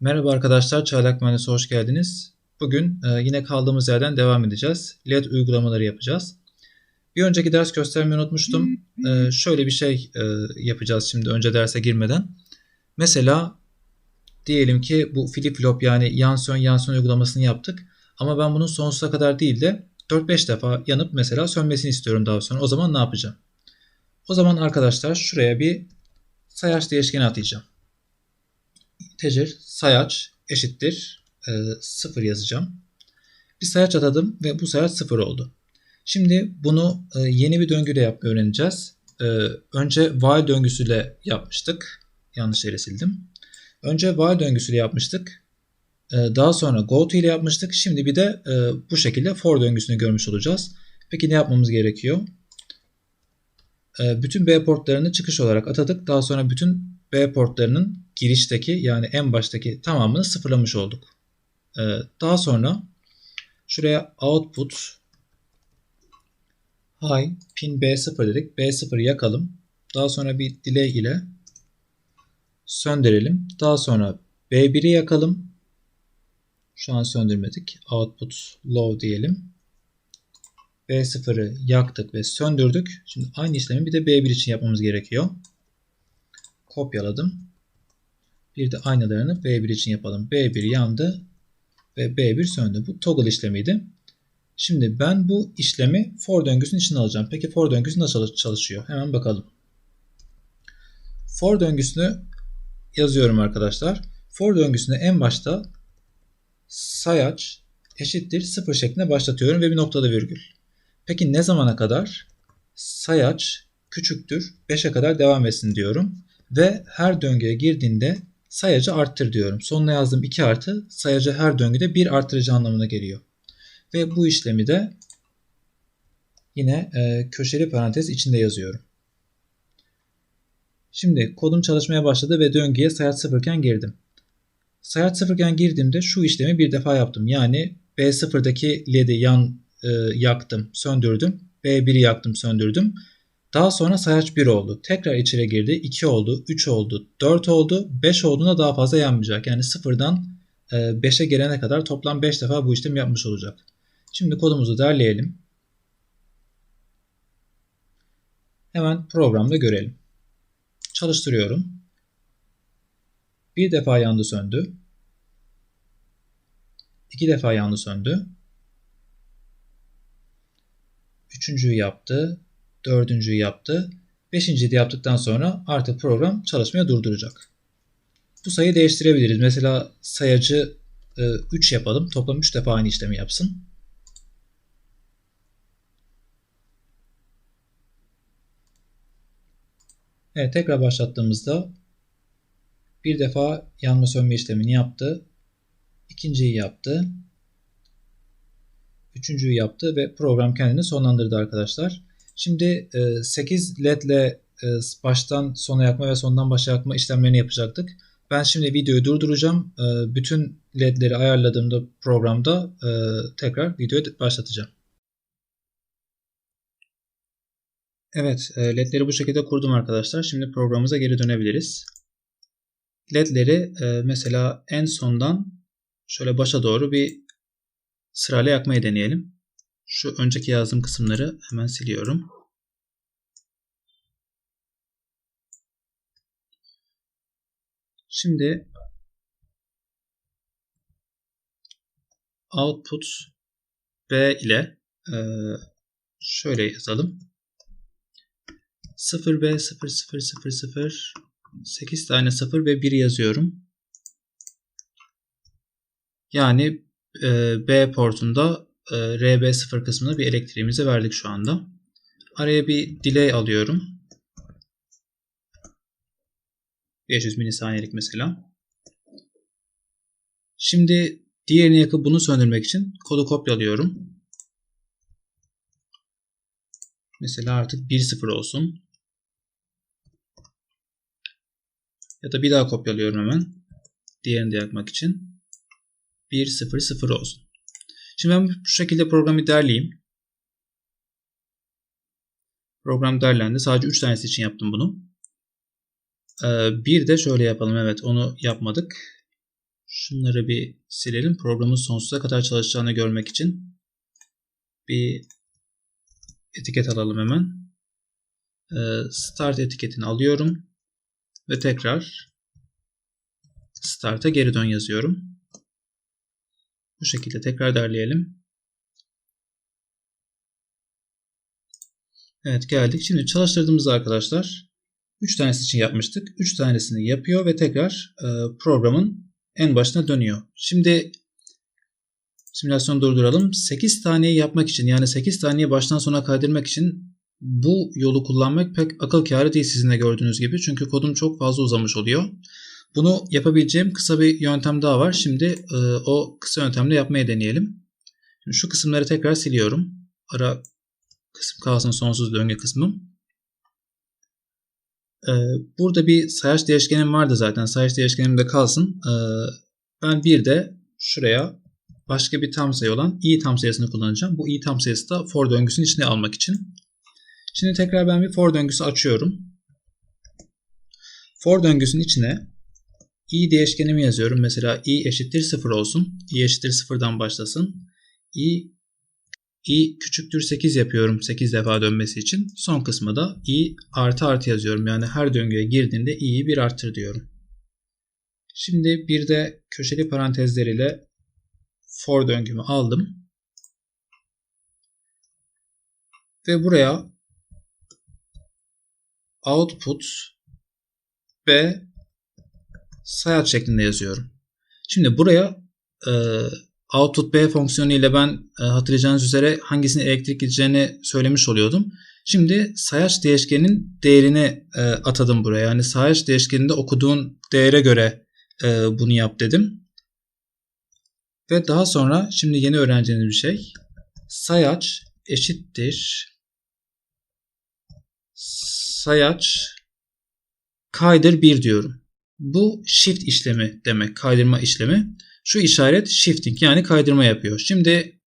Merhaba arkadaşlar, Çaylak Mühendisi hoş geldiniz. Bugün e, yine kaldığımız yerden devam edeceğiz. LED uygulamaları yapacağız. Bir önceki ders göstermeyi unutmuştum. E, şöyle bir şey e, yapacağız şimdi önce derse girmeden. Mesela diyelim ki bu flip flop yani yansön yansön uygulamasını yaptık. Ama ben bunun sonsuza kadar değil de 4-5 defa yanıp mesela sönmesini istiyorum daha sonra. O zaman ne yapacağım? O zaman arkadaşlar şuraya bir sayaç değişkeni atayacağım integer sayaç eşittir e, 0 yazacağım. Bir sayaç atadım ve bu sayaç 0 oldu. Şimdi bunu e, yeni bir döngüyle yapmayı öğreneceğiz. E, önce while döngüsüyle yapmıştık. Yanlış yere sildim. Önce while döngüsüyle yapmıştık. E, daha sonra go to ile yapmıştık. Şimdi bir de e, bu şekilde for döngüsünü görmüş olacağız. Peki ne yapmamız gerekiyor? E, bütün B portlarını çıkış olarak atadık. Daha sonra bütün B portlarının girişteki yani en baştaki tamamını sıfırlamış olduk. Ee, daha sonra şuraya output high pin B0 dedik. B0 yakalım. Daha sonra bir delay ile söndürelim. Daha sonra B1'i yakalım. Şu an söndürmedik. Output low diyelim. B0'ı yaktık ve söndürdük. Şimdi aynı işlemi bir de B1 için yapmamız gerekiyor kopyaladım. Bir de aynalarını B1 için yapalım. B1 yandı ve B1 söndü. Bu toggle işlemiydi. Şimdi ben bu işlemi for döngüsünün içine alacağım. Peki for döngüsü nasıl çalışıyor? Hemen bakalım. For döngüsünü yazıyorum arkadaşlar. For döngüsünü en başta sayaç eşittir 0 şeklinde başlatıyorum ve bir noktada virgül. Peki ne zamana kadar? Sayaç küçüktür 5'e kadar devam etsin diyorum ve her döngüye girdiğinde sayacı arttır diyorum. Sonuna yazdığım 2 artı sayacı her döngüde 1 arttırıcı anlamına geliyor. Ve bu işlemi de yine e, köşeli parantez içinde yazıyorum. Şimdi kodum çalışmaya başladı ve döngüye sayaç sıfırken girdim. Sayaç sıfırken girdiğimde şu işlemi bir defa yaptım. Yani B0'daki LED'i yan e, yaktım, söndürdüm. B1'i yaktım, söndürdüm. Daha sonra sayaç 1 oldu. Tekrar içeri girdi. 2 oldu, 3 oldu, 4 oldu. 5 olduğunda daha fazla yanmayacak. Yani sıfırdan 5'e gelene kadar toplam 5 defa bu işlemi yapmış olacak. Şimdi kodumuzu derleyelim. Hemen programda görelim. Çalıştırıyorum. Bir defa yandı söndü. İki defa yandı söndü. Üçüncüyü yaptı dördüncüyü yaptı. Beşinciyi de yaptıktan sonra artık program çalışmaya durduracak. Bu sayıyı değiştirebiliriz. Mesela sayacı 3 e, yapalım. Toplam 3 defa aynı işlemi yapsın. Evet tekrar başlattığımızda bir defa yanma sönme işlemini yaptı. İkinciyi yaptı. Üçüncüyü yaptı ve program kendini sonlandırdı arkadaşlar. Şimdi 8 led ile baştan sona yakma ve sondan başa yakma işlemlerini yapacaktık. Ben şimdi videoyu durduracağım. E, bütün ledleri ayarladığımda programda e, tekrar videoyu başlatacağım. Evet e, ledleri bu şekilde kurdum arkadaşlar. Şimdi programımıza geri dönebiliriz. Ledleri mesela en sondan şöyle başa doğru bir sırayla yakmayı deneyelim. Şu önceki yazdığım kısımları hemen siliyorum. Şimdi output B ile e, şöyle yazalım. 0B 0 0 0 0 8 tane 0 ve 1 yazıyorum. Yani e, B portunda e, RB0 kısmına bir elektriğimizi verdik şu anda. Araya bir delay alıyorum. 500 milisaniyelik mesela. Şimdi diğerini yakıp bunu söndürmek için kodu kopyalıyorum. Mesela artık 1.0 olsun. Ya da bir daha kopyalıyorum hemen. Diğerini de yakmak için. 1.0.0 olsun. Şimdi ben bu şekilde programı derleyeyim. Program derlendi. Sadece 3 tanesi için yaptım bunu. Ee, bir de şöyle yapalım. Evet onu yapmadık. Şunları bir silelim. Programın sonsuza kadar çalışacağını görmek için. Bir etiket alalım hemen. Ee, start etiketini alıyorum. Ve tekrar start'a geri dön yazıyorum. Bu şekilde tekrar derleyelim. Evet geldik. Şimdi çalıştırdığımızda arkadaşlar 3 tanesi için yapmıştık. 3 tanesini yapıyor ve tekrar e, programın en başına dönüyor. Şimdi simülasyonu durduralım. 8 taneyi yapmak için yani 8 taneyi baştan sona kaydırmak için bu yolu kullanmak pek akıl kârı değil sizin de gördüğünüz gibi. Çünkü kodum çok fazla uzamış oluyor. Bunu yapabileceğim kısa bir yöntem daha var. Şimdi e, o kısa yöntemle yapmaya deneyelim. Şimdi şu kısımları tekrar siliyorum. Ara kısım kalsın sonsuz döngü kısmım. Ee, burada bir sayaç değişkenim vardı zaten. Sayaç değişkenim de kalsın. Ee, ben bir de şuraya başka bir tam sayı olan i tam sayısını kullanacağım. Bu i tam sayısı da for döngüsünün içine almak için. Şimdi tekrar ben bir for döngüsü açıyorum. For döngüsünün içine i değişkenimi yazıyorum. Mesela i eşittir 0 olsun. i eşittir 0'dan başlasın. i i küçüktür 8 yapıyorum 8 defa dönmesi için. Son kısmı da i artı artı yazıyorum. Yani her döngüye girdiğinde i'yi bir arttır diyorum. Şimdi bir de köşeli parantezler ile for döngümü aldım. Ve buraya output b sayaç şeklinde yazıyorum. Şimdi buraya e, output b fonksiyonu ile ben e, hatırlayacağınız üzere hangisini elektrik gideceğini söylemiş oluyordum. Şimdi sayaç değişkeninin değerini e, atadım buraya. Yani sayaç değişkeninde okuduğun değere göre e, bunu yap dedim. Ve daha sonra şimdi yeni öğreneceğiniz bir şey. Sayaç eşittir sayaç kaydır 1 diyorum. Bu shift işlemi demek. Kaydırma işlemi. Şu işaret shifting yani kaydırma yapıyor. Şimdi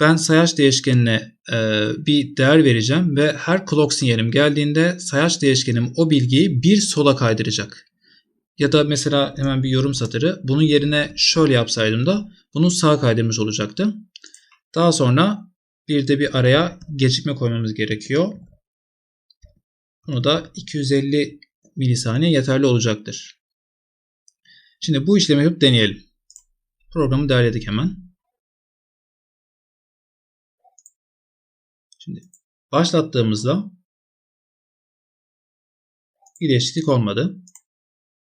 ben sayaç değişkenine e, bir değer vereceğim ve her clock sinyalim geldiğinde sayaç değişkenim o bilgiyi bir sola kaydıracak. Ya da mesela hemen bir yorum satırı. Bunun yerine şöyle yapsaydım da bunu sağa kaydırmış olacaktı. Daha sonra bir de bir araya gecikme koymamız gerekiyor. Bunu da 250 milisaniye yeterli olacaktır. Şimdi bu işlemi yapıp deneyelim. Programı derledik hemen. Şimdi başlattığımızda bir değişiklik olmadı.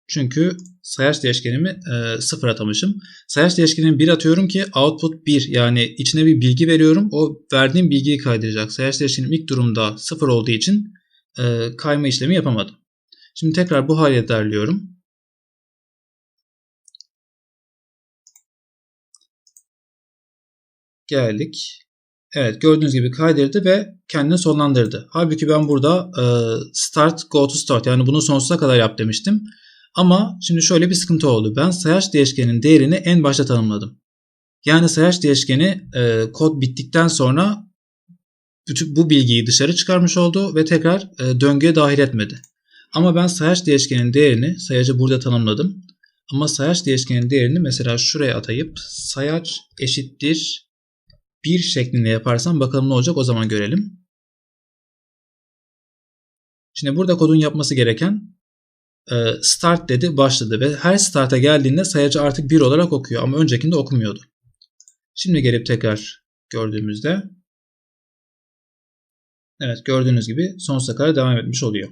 Çünkü sayaç değişkenimi e, sıfır atamışım. Sayaç değişkenimi 1 atıyorum ki output 1 yani içine bir bilgi veriyorum. O verdiğim bilgiyi kaydıracak. Sayaç değişkenim ilk durumda sıfır olduğu için e, kayma işlemi yapamadım. Şimdi tekrar bu hale derliyorum. Geldik. Evet gördüğünüz gibi kaydırdı ve kendini sonlandırdı. Halbuki ben burada e, start go to start yani bunu sonsuza kadar yap demiştim. Ama şimdi şöyle bir sıkıntı oldu. Ben sayaç değişkenin değerini en başta tanımladım. Yani sayaç değişkeni e, kod bittikten sonra bütün bu bilgiyi dışarı çıkarmış oldu ve tekrar e, döngüye dahil etmedi. Ama ben sayaç değişkenin değerini sayacı burada tanımladım. Ama sayaç değişkenin değerini mesela şuraya atayıp sayaç eşittir 1 şeklinde yaparsam bakalım ne olacak o zaman görelim. Şimdi burada kodun yapması gereken e, start dedi başladı ve her start'a geldiğinde sayacı artık 1 olarak okuyor ama öncekinde okumuyordu. Şimdi gelip tekrar gördüğümüzde evet gördüğünüz gibi sonsuza kadar devam etmiş oluyor.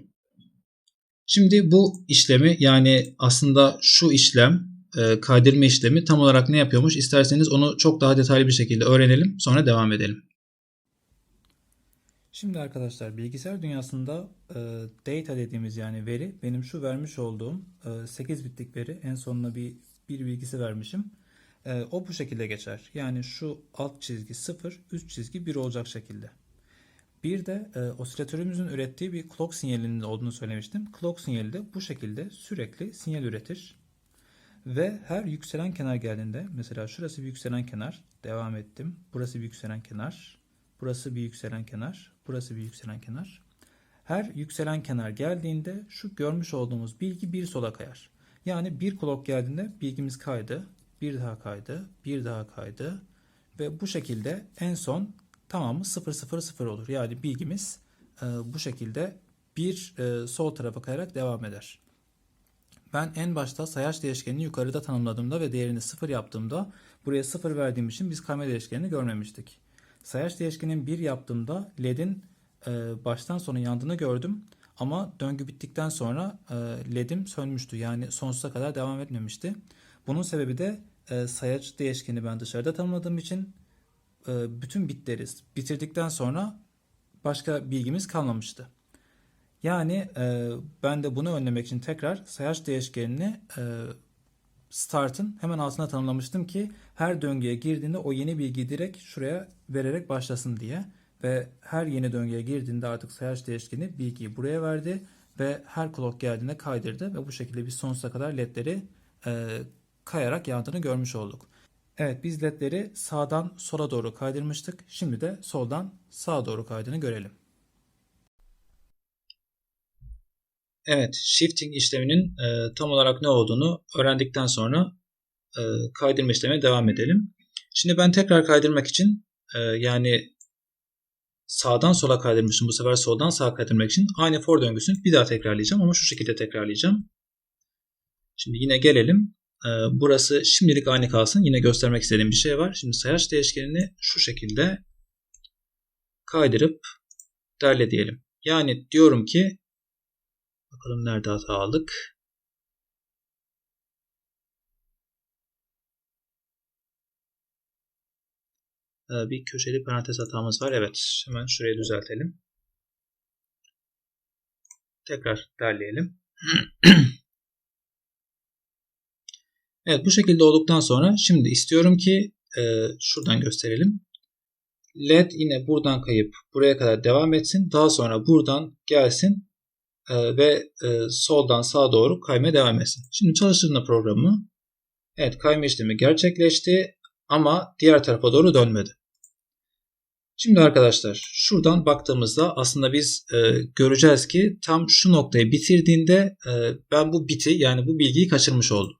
Şimdi bu işlemi yani aslında şu işlem e, kaydırma işlemi tam olarak ne yapıyormuş? İsterseniz onu çok daha detaylı bir şekilde öğrenelim. Sonra devam edelim. Şimdi arkadaşlar bilgisayar dünyasında e, data dediğimiz yani veri benim şu vermiş olduğum e, 8 bitlik veri en sonuna bir bir bilgisi vermişim. E, o bu şekilde geçer. Yani şu alt çizgi 0, üst çizgi 1 olacak şekilde. Bir de e, osilatörümüzün ürettiği bir clock sinyalinin olduğunu söylemiştim. Clock sinyali de bu şekilde sürekli sinyal üretir. Ve her yükselen kenar geldiğinde mesela şurası bir yükselen kenar. Devam ettim. Burası bir yükselen kenar. Burası bir yükselen kenar. Burası bir yükselen kenar. Her yükselen kenar geldiğinde şu görmüş olduğumuz bilgi bir sola kayar. Yani bir clock geldiğinde bilgimiz kaydı, bir daha kaydı, bir daha kaydı ve bu şekilde en son tamamı 000 olur. Yani bilgimiz e, bu şekilde bir e, sol tarafa kayarak devam eder. Ben en başta sayaç değişkenini yukarıda tanımladığımda ve değerini 0 yaptığımda buraya 0 verdiğim için biz kayma değişkenini görmemiştik. Sayaç değişkenin 1 yaptığımda ledin e, baştan sona yandığını gördüm. Ama döngü bittikten sonra e, ledim sönmüştü. Yani sonsuza kadar devam etmemişti. Bunun sebebi de e, sayaç değişkeni ben dışarıda tanımladığım için e, bütün bitleri bitirdikten sonra başka bilgimiz kalmamıştı. Yani e, ben de bunu önlemek için tekrar sayaç değişkenini e, start'ın hemen altına tanımlamıştım ki her döngüye girdiğinde o yeni bilgiyi direkt şuraya vererek başlasın diye. Ve her yeni döngüye girdiğinde artık sayaç değişkeni bilgiyi buraya verdi ve her clock geldiğinde kaydırdı ve bu şekilde biz sonsuza kadar ledleri e, kayarak yandığını görmüş olduk. Evet biz ledleri sağdan sola doğru kaydırmıştık. Şimdi de soldan sağa doğru kaydığını görelim. Evet, shifting işleminin e, tam olarak ne olduğunu öğrendikten sonra e, kaydırma işlemine devam edelim. Şimdi ben tekrar kaydırmak için e, yani sağdan sola kaydırmıştım. Bu sefer soldan sağa kaydırmak için aynı for döngüsünü bir daha tekrarlayacağım ama şu şekilde tekrarlayacağım. Şimdi yine gelelim. E, burası şimdilik aynı kalsın. Yine göstermek istediğim bir şey var. Şimdi sayaç değişkenini şu şekilde kaydırıp derle diyelim. Yani diyorum ki Bakalım nerede hata aldık. Ee, bir köşeli parantez hatamız var. Evet. Hemen şurayı düzeltelim. Tekrar derleyelim. evet bu şekilde olduktan sonra şimdi istiyorum ki e, şuradan gösterelim. LED yine buradan kayıp buraya kadar devam etsin. Daha sonra buradan gelsin e, ve e, soldan sağa doğru kaymaya devam etsin. Şimdi çalıştırdığında programı evet kayma işlemi gerçekleşti ama diğer tarafa doğru dönmedi. Şimdi arkadaşlar şuradan baktığımızda aslında biz e, göreceğiz ki tam şu noktayı bitirdiğinde e, ben bu biti yani bu bilgiyi kaçırmış oldum.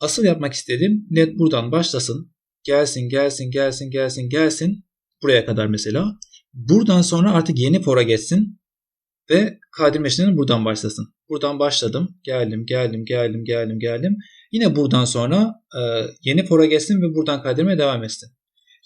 Asıl yapmak istediğim net buradan başlasın. Gelsin gelsin gelsin gelsin gelsin buraya kadar mesela. Buradan sonra artık yeni fora geçsin ve kaydırma işlemini buradan başlasın. Buradan başladım. Geldim, geldim, geldim, geldim, geldim. Yine buradan sonra e, yeni fora geçsin ve buradan kaydırmaya devam etsin.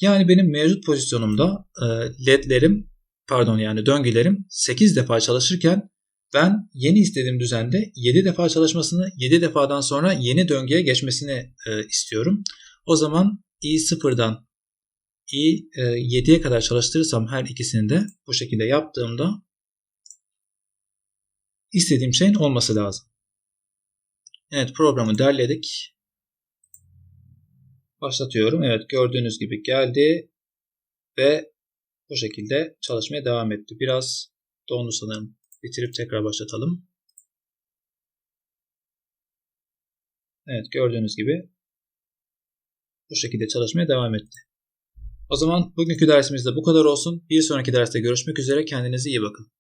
Yani benim mevcut pozisyonumda e, ledlerim pardon yani döngülerim 8 defa çalışırken ben yeni istediğim düzende 7 defa çalışmasını 7 defadan sonra yeni döngüye geçmesini e, istiyorum. O zaman i0'dan i7'ye kadar çalıştırırsam her ikisini de bu şekilde yaptığımda istediğim şeyin olması lazım. Evet programı derledik. Başlatıyorum. Evet gördüğünüz gibi geldi ve bu şekilde çalışmaya devam etti. Biraz dondu sanırım. Bitirip tekrar başlatalım. Evet gördüğünüz gibi bu şekilde çalışmaya devam etti. O zaman bugünkü dersimizde bu kadar olsun. Bir sonraki derste görüşmek üzere. Kendinize iyi bakın.